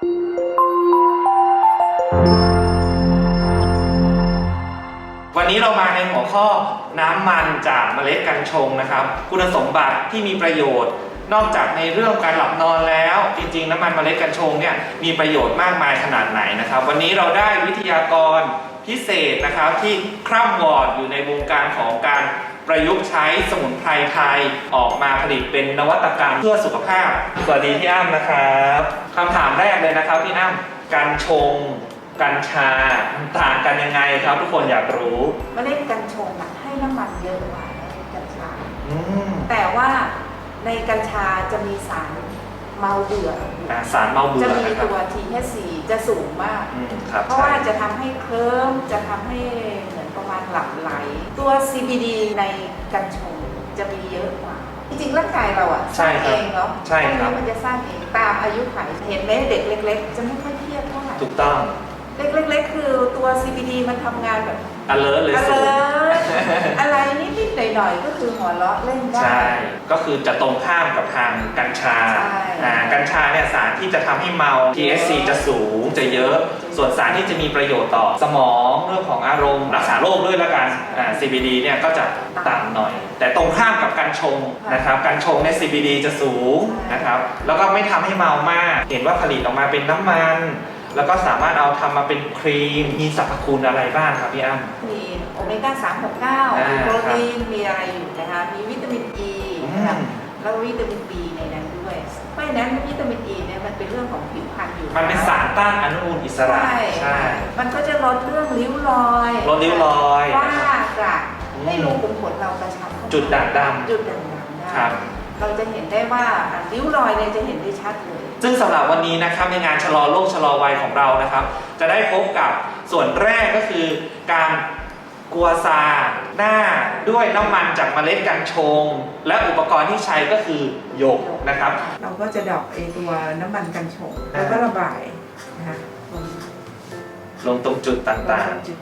วันนี้เรามาในหัวข้อน้ำมันจากเมล็ดกัญชงนะครับ คุณสมบัติที่มีประโยชน์ นอกจากในเรื่องการหลับนอนแล้ว จริง ๆ น้ำมันเมล็ดกัญชงเนี่ยมีประโยชน์มากมายขนาดไหนนะครับ วันนี้เราได้วิทยากรพิเศษนะครับที่คร่ำวอร์ดอยู่ในวงการของการ ประยุกต์ใช้สมุนไพรไทยออกมาผลิตเป็นนวัตกรรมเพื่อสุขภาพ สวัสดีพี่อ้ำนะครับคำถามแรกเลยนะครับพี่อ้ำกัญชงกัญชามันต่างกันยังไงครับ ทุกคนอยากรู้เมล็ดกัญชงอะให้น้ำมันเยอะกว่าเมล็ดกัญชา อืมแต่ว่าในกัญชาจะมีสาร เมาเบื่ออยู่อ่าสารเมาเบื่จะอมีนะครับตัว THC จะสูงมาก อืมครับเพราะว่าใช่ จะทำให้เคลิ้มจะทำให้เหมือนประมาณหลับไหล ตัว CBD ในกัญชงจะมีเยอะกว่า จริงๆร่างกายเราอะสร้างเองเนาะใช่ครับพวกนี้มันจะสร้างเองตามอายุขัยเห็นไหมเด็กเล็ก ๆ จะไม่ค่อยเครียดเท่าไหร่ถูกต้อง เด็กเล็ก ๆ คือตัว CBD มันทำงานแบบ alert เลยอะสูไรงอะไรนิดๆ หน่อยๆก็คือหัวเราะเล่นได้ ใช่ ก็คือจะตรงข้ามกับทางกัญชาใช่อ่ากัญชาเนี่ยสารที่จะทำให้เมา THC จะสูงจะเยอะ ส่วนสารที่จะมีประโยชน์ต่อสมองเรื่องของอารมณ์รักษาโรคด้วยละกันอ่า CBD เนี่ยก็จะต่ำหน่อย แต่ตรงข้ามกับกัญชงนะครับกัญชงเนี่ย CBD จะสูงนะครับแล้วก็ไม่ทำให้เมามาก เห็นว่าผลิตออกมาเป็นน้ำมัน แล้วก็สามารถเอาทำมาเป็นครีมมีสรรพคุณอะไรบ้างครับพี่อ้ำมี โอเมก้าอ่า369 มีโปรตีน มีอะไรอยู่นะคะ มีวิตามินอ e, ีอืนะคะมแล้ววิตามินบีในนั้นด้วยเพราะฉะนั้นวิตามินอ e ีเนี่ยมันเป็นเรื่องของผิวพรรณอยู่ มันเป็นสารต้านอนุมูลอิสระ ใช่ใช่มันก็จะลดเรื่องริ้วรอย ลดริ้วรอยฝ้ากระอืมให้รูขุมขนเรากระชับเข้าจุดด่างดำจุดด่างดำได้ครับเราจะเห็นได้ว่าริ้วรอยเนี่ยจะเห็นได้ชัดเลย ซึ่งสำหรับวันนี้นะครับในงานชะลอโรคชะลอวัยของเรานะครับ จะได้พบกับส่วนแรกก็คือการ กัวซาหน้าด้วยน้ำมันจากเมล็ดกัญชง และอุปกรณ์ที่ใช้ก็คือหยกนะครับ เราก็จะดอกไอตัวน้ำมันกัญชง แล้วก็ระบายนะคะลงลงตรงจุดต่างจุด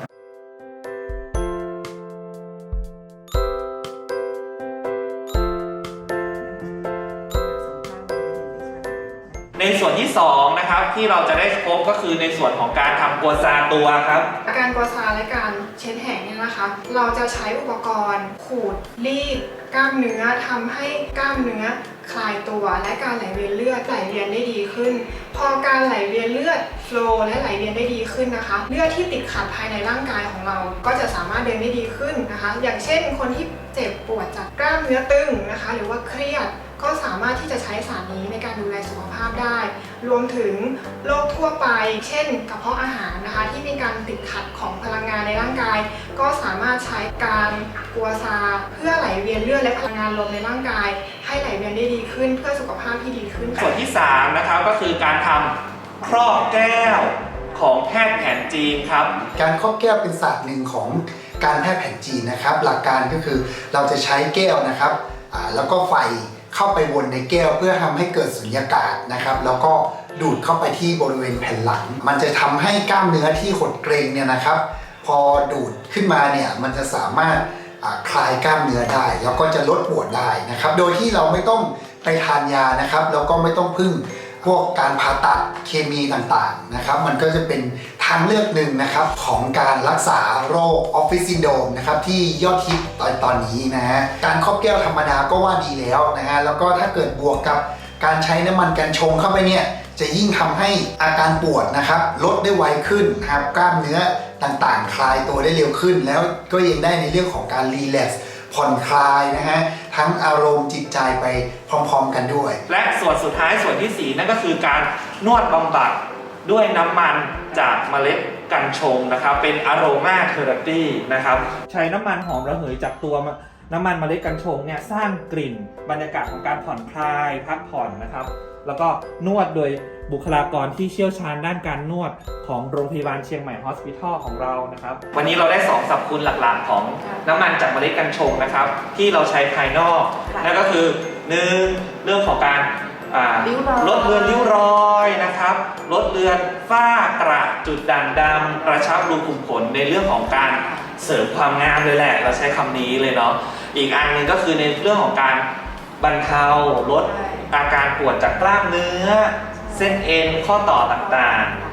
ในส่วนที่สองนะครับที่เราจะได้พบก็คือในส่วนของการทำกัวซาตัวครับ อาการกัวซาและการเช็ดแห้งเนี่ยนะคะ เราจะใช้อุปกรณ์ ขูดรีดกล้ามเนื้อทำให้กล้ามเนื้อคลายตัวและการไหลเวียนเลือดไหลเวียนได้ดีขึ้น พอการไหลเวียนเลือดโฟล์และไหลเวียนได้ดีขึ้นนะคะ เลือดที่ติดขัดภายในร่างกายของเรา ก็จะสามารถเดินได้ดีขึ้นนะคะ อย่างเช่นคนที่เจ็บปวดจากกล้ามเนื้อตึงนะคะ หรือว่าเครียด ก็สามารถที่จะใช้สารนี้ในการดูแลสุขภาพได้ รวมถึงโรคทั่วไป เช่น กระเพาะอาหารนะคะ ที่มีการติดขัดของพลังงานในร่างกาย ก็สามารถใช้การกัวซา เพื่อไหลเวียนเลือดและพลังงานลมในร่างกาย ให้ไหลเวียนได้ดีขึ้น เพื่อสุขภาพที่ดีขึ้นส่วนที่สามนะครับก็คือการทำครอบแก้วของแพทย์แผนจีนครับ การครอบแก้วเป็นศาสตร์หนึ่งของการแพทย์แผนจีนนะครับ หลักการก็คือเราจะใช้แก้วนะครับอ่าแล้วก็ไฟ เข้าไปวนในแก้วเพื่อทำให้เกิดสุญญากาศนะครับ แล้วก็ดูดเข้าไปที่บริเวณแผ่นหลัง มันจะทำให้กล้ามเนื้อที่หดเกร็งเนี่ยนะครับ พอดูดขึ้นมาเนี่ยมันจะสามารถคลายกล้ามเนื้อได้ แล้วก็จะลดปวดได้นะครับ โดยที่เราไม่ต้องไปทานยานะครับ แล้วก็ไม่ต้องพึ่งพวกการผ่าตัดเคมีต่างๆนะครับ มันก็จะเป็น ทางเลือกหนึ่งนะครับของการรักษาโรคออฟฟิศซินโดมนะครับที่ยอดฮิตตอนตอนนี้นะฮะการครอบแก้วธรรมดาก็ว่าดีแล้วนะฮะแล้วก็ถ้าเกิดบวกกับการใช้น้ำมันกันชงเข้าไปเนี่ยจะยิ่งทำให้อาการปวดนะครับลดได้ไวขึ้นนะครับกล้ามเนื้อต่างๆ คลายตัวได้เร็วขึ้น แล้วก็ยังได้ในเรื่องของการรีแลกซ์ผ่อนคลายนะฮะทั้งอารมณ์จิตใจไปพร้อมๆกันด้วย และส่วนสุดท้ายส่วนที่ 4 นั่นก็คือการนวดบำบัด ด้วยน้ำมันจากเมล็ดกัญชงนะครับ เป็นอโรมาเทอราปีนะครับ ใช้น้ำมันหอมระเหยจากตัวน้ำมันเมล็ดกัญชงเนี่ยสร้างกลิ่นบรรยากาศของการผ่อนคลายพักผ่อนนะครับ แล้วก็นวดโดยบุคลากรที่เชี่ยวชาญด้านการนวดของโรงพยาบาลเชียงใหม่ฮอสพิทอลของเรานะครับ วันนี้เราได้สองสรรพคุณหลักๆ ของน้ำมันจากเมล็ดกัญชงนะครับ ที่เราใช้ภายนอกค่ะนั่นก็คือหนึ่งเรื่องของการอ่า ริ้วรอยลดเลือนริ้วรอยนะครับ ลดเลือนฝ้ากระจุดด่างดำกระชับรูขุมขนในเรื่องของการเสริมความงามเลยแหละ เราใช้คำนี้เลยเนาะอีกอันหนึ่งก็คือในเรื่องของการบรรเทาลดใช่อาการปวดจากกล้ามเนื้อ เส้นเอ็นข้อต่อต่างๆ